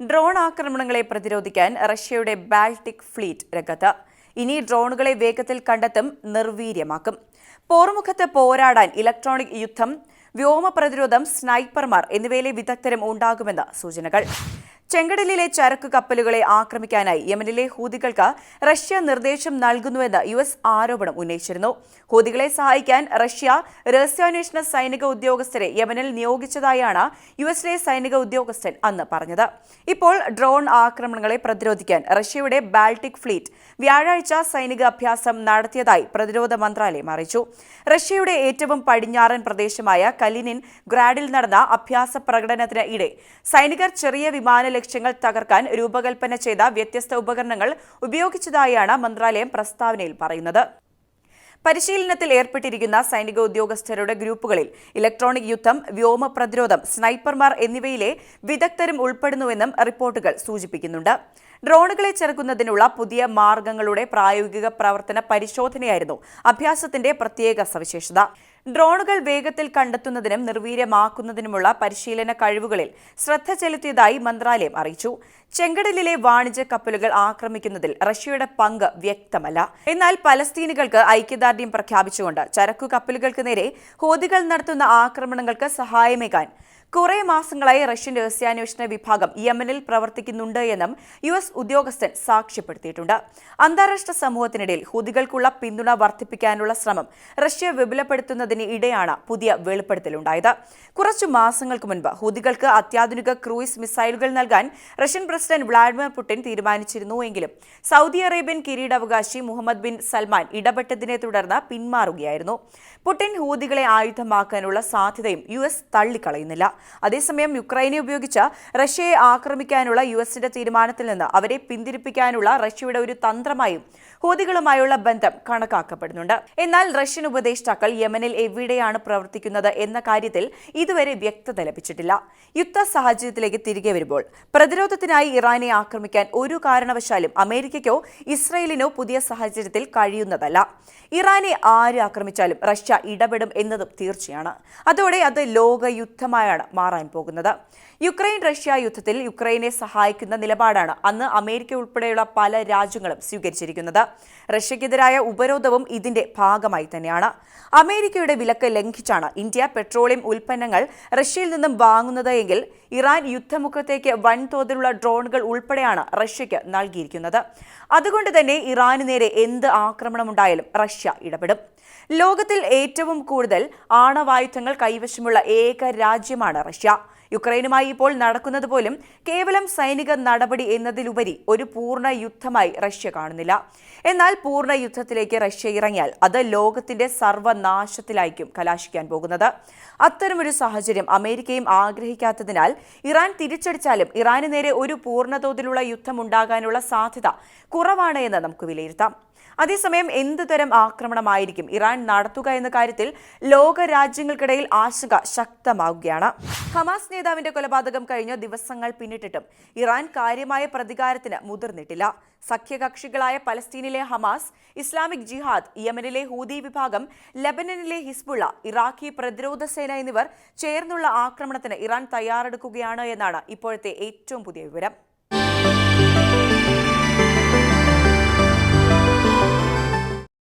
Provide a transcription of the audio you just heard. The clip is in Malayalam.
ഡ്രോൺ ആക്രമണങ്ങളെ പ്രതിരോധിക്കാൻ റഷ്യയുടെ ബാൾട്ടിക് ഫ്ലീറ്റ് രംഗത്ത്. ഇനി ഡ്രോണുകളെ വേഗത്തിൽ കണ്ടെത്തും നിർവീര്യമാക്കും. പോർമുഖത്ത് പോരാടാൻ ഇലക്ട്രോണിക് യുദ്ധം വ്യോമ പ്രതിരോധം സ്നൈപ്പർമാർ എന്നിവയിലെ വിദഗ്ധരും ഉണ്ടാകുമെന്ന് സൂചനകൾ. ചെങ്കടലിലെ ചരക്ക് കപ്പലുകളെ ആക്രമിക്കാനായി യമനിലെ ഹൂതികൾക്ക് റഷ്യ നിർദ്ദേശം നൽകുന്നുവെന്ന് യു എസ് ആരോപണം ഉന്നയിച്ചിരുന്നു. ഹൂതികളെ സഹായിക്കാൻ റഷ്യ രഹസ്യാന്വേഷണ സൈനിക ഉദ്യോഗസ്ഥരെ യമനിൽ നിയോഗിച്ചതായാണ് യു എസിലെ സൈനിക ഉദ്യോഗസ്ഥൻ അന്ന് പറഞ്ഞത്. ഇപ്പോൾ ഡ്രോൺ ആക്രമണങ്ങളെ പ്രതിരോധിക്കാൻ റഷ്യയുടെ ബാൾട്ടിക് ഫ്ലീറ്റ് വ്യാഴാഴ്ച സൈനിക അഭ്യാസം നടത്തിയതായി പ്രതിരോധ മന്ത്രാലയം അറിയിച്ചു. റഷ്യയുടെ ഏറ്റവും പടിഞ്ഞാറൻ പ്രദേശമായ കലിനിൻ ഗ്രാഡിൽ നടന്ന അഭ്യാസ പ്രകടനത്തിന് ഇടെ സൈനികർ ചെറിയ വിമാന ലക്ഷ്യങ്ങൾ തകർക്കാൻ രൂപകൽപ്പന ചെയ്ത വ്യത്യസ്ത ഉപകരണങ്ങൾ ഉപയോഗിച്ചതായാണ് മന്ത്രാലയം പ്രസ്താവനയിൽ പറയുന്നത്. പരിശീലനത്തിൽ ഏർപ്പെട്ടിരിക്കുന്ന സൈനിക ഉദ്യോഗസ്ഥരുടെ ഗ്രൂപ്പുകളിൽ ഇലക്ട്രോണിക് യുദ്ധം വ്യോമ പ്രതിരോധം സ്നൈപ്പർമാർ എന്നിവയിലെ വിദഗ്ധരും ഉൾപ്പെടുന്നുവെന്നും റിപ്പോർട്ടുകൾ സൂചിപ്പിക്കുന്നുണ്ട്. ഡ്രോണുകളെ ചെറുക്കുന്നതിനുള്ള പുതിയ മാർഗങ്ങളുടെ പ്രായോഗിക പ്രവർത്തന പരിശോധനയായിരുന്നു അഭ്യാസത്തിന്റെ പ്രത്യേക സവിശേഷത. ഡ്രോണുകൾ വേഗത്തിൽ കണ്ടെത്തുന്നതിനും നിർവീര്യമാക്കുന്നതിനുമുള്ള പരിശീലന കഴിവുകളിൽ ശ്രദ്ധ ചെലുത്തിയതായി മന്ത്രാലയം അറിയിച്ചു. ചെങ്കടലിലെ വാണിജ്യ കപ്പലുകൾ ആക്രമിക്കുന്നതിൽ റഷ്യയുടെ പങ്ക് വ്യക്തമല്ല. എന്നാൽ പലസ്തീനുകൾക്ക് ഐക്യദാർഢ്യം പ്രഖ്യാപിച്ചുകൊണ്ട് ചരക്കു കപ്പലുകൾക്ക് നേരെ ഹോദികൾ നടത്തുന്ന ആക്രമണങ്ങൾക്ക് സഹായമേകാൻ കുറെ മാസങ്ങളായി റഷ്യൻ രഹസ്യാന്വേഷണ വിഭാഗം യമനിൽ പ്രവർത്തിക്കുന്നുണ്ട് എന്നും യു എസ് ഉദ്യോഗസ്ഥൻ സാക്ഷ്യപ്പെടുത്തിയിട്ടുണ്ട്. അന്താരാഷ്ട്ര സമൂഹത്തിനിടയിൽ ഹൂതികൾക്കുള്ള പിന്തുണ വർദ്ധിപ്പിക്കാനുള്ള ശ്രമം റഷ്യ വിപുലപ്പെടുത്തുന്നതിന് ഇടെയാണ് പുതിയ വെളിപ്പെടുത്തലുണ്ടായത്. കുറച്ചു മാസങ്ങൾക്ക് മുൻപ് ഹൂതികൾക്ക് അത്യാധുനിക ക്രൂയിസ് മിസൈലുകൾ നൽകാൻ റഷ്യൻ പ്രസിഡന്റ് വ്ളാഡിമിർ പുടിൻ തീരുമാനിച്ചിരുന്നു എങ്കിലും സൗദി അറേബ്യൻ കിരീടാവകാശി മുഹമ്മദ് ബിൻ സൽമാൻ ഇടപെട്ടതിനെ തുടർന്ന് പിന്മാറുകയായിരുന്നു. പുടിൻ ഹൂതികളെ ആയുധമാക്കാനുള്ള സാധ്യതയും യു എസ് തള്ളിക്കളയുന്നില്ല. അതേസമയം യുക്രൈനെ ഉപയോഗിച്ച് റഷ്യയെ ആക്രമിക്കാനുള്ള യു എസിന്റെ തീരുമാനത്തിൽ നിന്ന് അവരെ പിന്തിരിപ്പിക്കാനുള്ള റഷ്യയുടെ ഒരു തന്ത്രമായും ഹൂതികളുമായുള്ള ബന്ധം കണക്കാക്കപ്പെടുന്നുണ്ട്. എന്നാൽ റഷ്യൻ ഉപദേഷ്ടാക്കൾ യമനിൽ എവിടെയാണ് പ്രവർത്തിക്കുന്നത് എന്ന കാര്യത്തിൽ ഇതുവരെ വ്യക്തത ലഭിച്ചിട്ടില്ല. യുദ്ധ സാഹചര്യത്തിലേക്ക് തിരികെ വരുമ്പോൾ പ്രതിരോധത്തിനായി ഇറാനെ ആക്രമിക്കാൻ ഒരു കാരണവശാലും അമേരിക്കയ്ക്കോ ഇസ്രയേലിനോ പുതിയ സാഹചര്യത്തിൽ കഴിയുന്നതല്ല. ഇറാനെ ആര് ആക്രമിച്ചാലും റഷ്യ ഇടപെടും എന്നതും തീർച്ചയാണ്. അതോടെ അത് ലോകയുദ്ധമായാണ് മാറാൻ പോകുന്നത്. യുക്രൈൻ റഷ്യ യുദ്ധത്തിൽ യുക്രൈനെ സഹായിക്കുന്ന നിലപാടാണ് അന്ന് അമേരിക്ക ഉൾപ്പെടെയുള്ള പല രാജ്യങ്ങളും സ്വീകരിച്ചിരിക്കുന്നത്. റഷ്യക്കെതിരായ ഉപരോധവും ഇതിന്റെ ഭാഗമായി തന്നെയാണ്. അമേരിക്കയുടെ വിലക്ക് ലംഘിച്ചാണ് ഇന്ത്യ പെട്രോളിയം ഉൽപ്പന്നങ്ങൾ റഷ്യയിൽ നിന്നും വാങ്ങുന്നത് എങ്കിൽ ഇറാൻ യുദ്ധമുഖത്തേക്ക് വൻതോതിലുള്ള ഡ്രോണുകൾ ഉൾപ്പെടെയാണ് റഷ്യയ്ക്ക് നൽകിയിരിക്കുന്നത്. അതുകൊണ്ട് തന്നെ ഇറാന് നേരെ എന്ത് ആക്രമണമുണ്ടായാലും റഷ്യ ഇടപെടും. ലോകത്തിൽ ഏറ്റവും കൂടുതൽ ആണവായുധങ്ങൾ കൈവശമുള്ള ഏക രാജ്യമാണ് റഷ്യ. യുക്രൈനുമായി ഇപ്പോൾ നടക്കുന്നത് പോലും കേവലം സൈനിക നടപടി എന്നതിലുപരി ഒരു പൂർണ യുദ്ധമായി റഷ്യ കാണുന്നില്ല. എന്നാൽ പൂർണ യുദ്ധത്തിലേക്ക് റഷ്യ ഇറങ്ങിയാൽ അത് ലോകത്തിന്റെ സർവനാശത്തിലായിരിക്കും കലാശിക്കാൻ പോകുന്നത്. അത്തരമൊരു സാഹചര്യം അമേരിക്കയും ആഗ്രഹിക്കാത്തതിനാൽ ഇറാൻ തിരിച്ചടിച്ചാലും ഇറാന് നേരെ ഒരു പൂർണതോതിലുള്ള യുദ്ധം ഉണ്ടാകാനുള്ള സാധ്യത കുറവാണ് എന്ന് നമുക്ക് വിലയിരുത്താം. അതേസമയം എന്തുതരം ആക്രമണമായിരിക്കും ഇറാൻ നടത്തുക എന്ന കാര്യത്തിൽ ലോക രാജ്യങ്ങൾക്കിടയിൽ ആശങ്ക ശക്തമാവുകയാണ്. നേതാവിന്റെ കൊലപാതകം കഴിഞ്ഞ ദിവസങ്ങൾ പിന്നിട്ടിട്ടും ഇറാൻ കാര്യമായ പ്രതികാരത്തിന് മുതിർന്നിട്ടില്ല. സഖ്യകക്ഷികളായ പലസ്തീനിലെ ഹമാസ് ഇസ്ലാമിക് ജിഹാദ് യമനിലെ ഹൂദി വിഭാഗം ലബനനിലെ ഹിസ്ബുള്ള ഇറാഖി പ്രതിരോധ സേന എന്നിവർ ചേർന്നുള്ള ആക്രമണത്തിന് ഇറാൻ തയ്യാറെടുക്കുകയാണ് എന്നാണ് ഇപ്പോഴത്തെ ഏറ്റവും പുതിയ വിവരം.